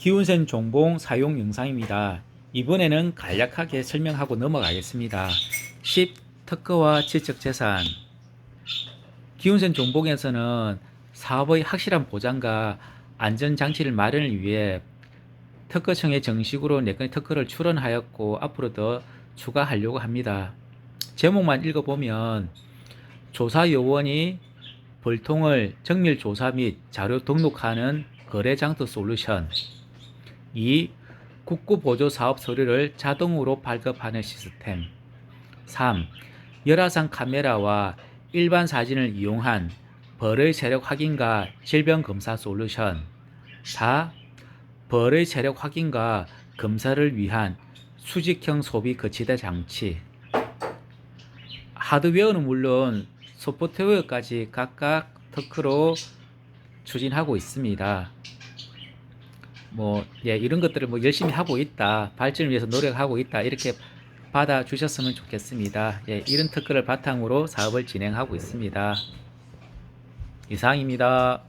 기운센 종봉 사용 영상입니다. 이번에는 간략하게 설명하고 넘어가겠습니다. 10. 특허와 지적재산 기운센 종봉에서는 사업의 확실한 보장과 안전장치를 마련을 위해 특허청에 정식으로 네 건의 특허를 출원하였고 앞으로 더 추가하려고 합니다. 제목만 읽어보면 조사요원이 벌통을 정밀 조사 및 자료 등록하는 거래장터 솔루션 2. 국구보조 사업 서류를 자동으로 발급하는 시스템 3. 열화상 카메라와 일반 사진을 이용한 벌의 세력 확인과 질병 검사 솔루션 4. 벌의 세력 확인과 검사를 위한 수직형 소비 거치대 장치 하드웨어는 물론 소프트웨어까지 각각 특허로 추진하고 있습니다. 뭐, 예, 이런 것들을 뭐 열심히 하고 있다, 발전을 위해서 노력하고 있다, 이렇게 받아 주셨으면 좋겠습니다. 예, 이런 특허를 바탕으로 사업을 진행하고 있습니다. 이상입니다.